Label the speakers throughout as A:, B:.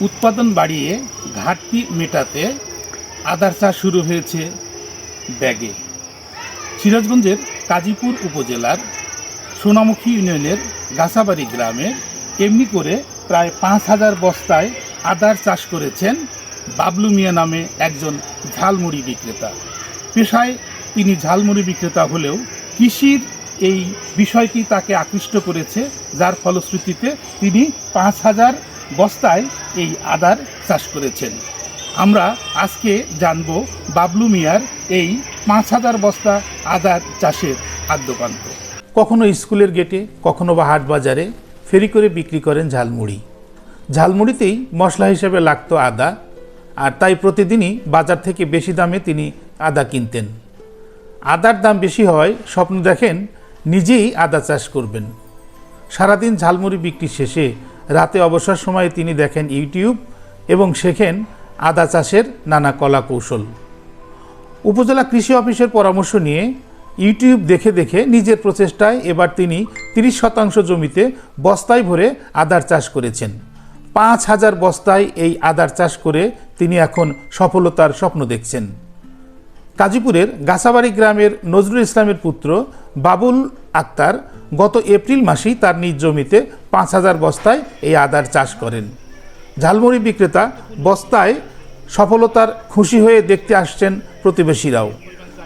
A: উৎপাদন বাড়িয়ে ঘাটতি মেটাতে আদার চাষ শুরু হয়েছে ব্যাগে। সিরাজগঞ্জের কাজীপুর উপজেলার সোনামুখী ইউনিয়নের গাছাবাড়ি গ্রামে এমনি করে প্রায় পাঁচ হাজার বস্তায় আদার চাষ করেছেন বাবলু মিয়া নামে একজন ঝালমুড়ি বিক্রেতা। পেশায় তিনি ঝালমুড়ি বিক্রেতা হলেও কৃষির এই বিষয়টি তাকে আকৃষ্ট করেছে, যার ফলশ্রুতিতে তিনি পাঁচ হাজার বস্তায় এই আদার চাষ করেছেন। আমরা আজকে জানব বাবলু মিয়ার এই পাঁচ হাজার বস্তা আদার চাষের আদ্যপান্ত কখনো স্কুলের গেটে, কখনো বা হাট বাজারে ফেরি করে বিক্রি করেন ঝালমুড়ি। ঝালমুড়িতেই মশলা হিসেবে লাগতো আদা, আর তাই প্রতিদিনই বাজার থেকে বেশি দামে তিনি আদা কিনতেন। আদার দাম বেশি হয় স্বপ্ন দেখেন নিজেই আদা চাষ করবেন। সারাদিন ঝালমুড়ি বিক্রি শেষে রাতে অবসর সময়ে তিনি দেখেন ইউটিউব এবং শেখেন আদা চাষের নানা কলা কৌশল উপজেলা কৃষি অফিসের পরামর্শ নিয়ে ইউটিউব দেখে দেখে নিজের প্রচেষ্টায় এবার তিনি তিরিশ শতাংশ জমিতে বস্তায় ভরে আদার চাষ করেছেন। পাঁচ হাজার বস্তায় এই আদার চাষ করে তিনি এখন সফলতার স্বপ্ন দেখছেন। কাজীপুরের গাছাবাড়ি গ্রামের নজরুল ইসলামের পুত্র বাবুল আক্তার গত এপ্রিল মাসেই তার নিজ জমিতে পাঁচ হাজার বস্তায় এই আদার চাষ করেন। ঝালমুড়ি বিক্রেতা বস্তায় সফলতার খুশি হয়ে দেখতে আসছেন প্রতিবেশীরাও।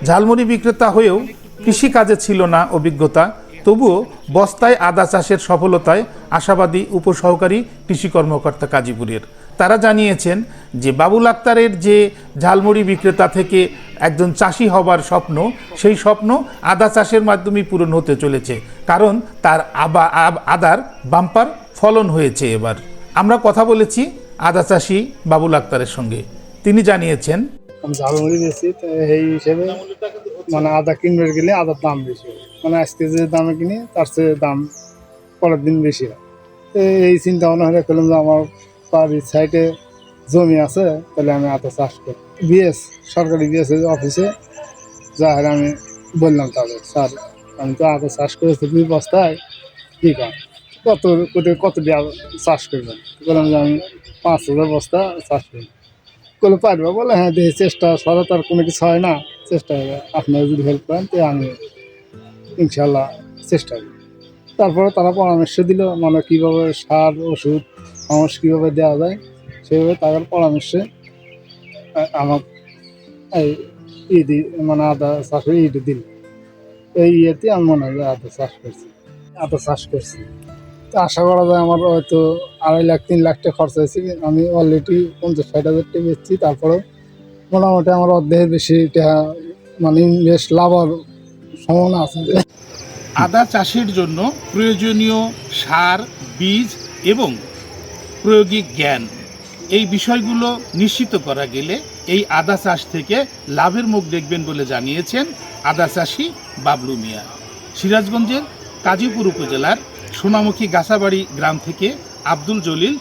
A: ঝালমুড়ি বিক্রেতা হয়েও কৃষিকাজে ছিল না অভিজ্ঞতা, তবুও বস্তায় আদা চাষের সফলতায় আশাবাদী উপসহকারী কৃষি কর্মকর্তা কাজীপুরের। তারা জানিয়েছেন যে বাবুল আক্তারের যে ঝালমুড়ি বিক্রেতা থেকে একজন চাষি হবার স্বপ্ন, সেই স্বপ্ন আদা চাষের মাধ্যমেই পূরণ হতে চলেছে। কারণ তার আবা আদার বাম্পার ফলন হয়েছে এবার। আমরা কথা বলেছি আদা চাষি বাবুল আক্তারের সঙ্গে। তিনি জানিয়েছেন
B: ঝালমুড়ি তো এই হিসেবে মানে আদা কিনবে গেলে আদার দাম বেশি। মানে আজকে যে দামে কিনি, তার চেয়ে দাম পরের দিন বেশি হয়। এই চিন্তা ভাবনা হলে করলাম যে আমার বাড়ির সাইডে জমি আছে, তাহলে আমি আদা চাষ করি। বিএস, সরকারি বিএস অফিসে যা হয় আমি বললাম তাদের, স্যার, আমি তো আদা চাষ করেছি দুই বস্তায়, কী কাজ কত কত কত দিয়ে চাষ করবেন? বললাম যে, আমি পাঁচ হাজার বস্তা চাষ করি। করলে পারবে? বলে হ্যাঁ দেখি, চেষ্টা ছাড়া তার কোনো কিছু হয় না, চেষ্টা হবে। আপনারা যদি হেল্প করেন, তো আমি ইনশাল্লাহ চেষ্টা করি তারপরে তারা পরামর্শ দিল মানে কীভাবে সার, ওষুধ মানুষ কীভাবে দেওয়া যায়? সেইভাবে তাদের পরামর্শে আমার এই ইদি মানে আদা চাষের ইটি দিল। এই ইয়েতে আমি মনে হয় আদা চাষ করছি, আদা চাষ করছি। তো আশা করা যায় আমার হয়তো আড়াই লাখ, তিন লাখ টাকা খরচ হয়েছে আমি অলরেডি পঞ্চাশ, ষাট হাজার টাকা বেচছি তারপরে মোটামুটি আমার অর্ধেকের বেশি টাকা মানে বেশ লাভের সম্ভাবনা আছে
A: আদা চাষের জন্য প্রয়োজনীয় সার, বীজ এবং প্রয়োগিক জ্ঞান এই বিষয়গুলো নিশ্চিত করা গেলে এই আদা চাষ থেকে লাভের মুখ দেখবেন বলে জানিয়েছেন আদা চাষি বাবলু মিয়া। সিরাজগঞ্জের কাজীপুর উপজেলার সোনামুখী গাছাবাড়ি গ্রাম থেকে আব্দুল জলিল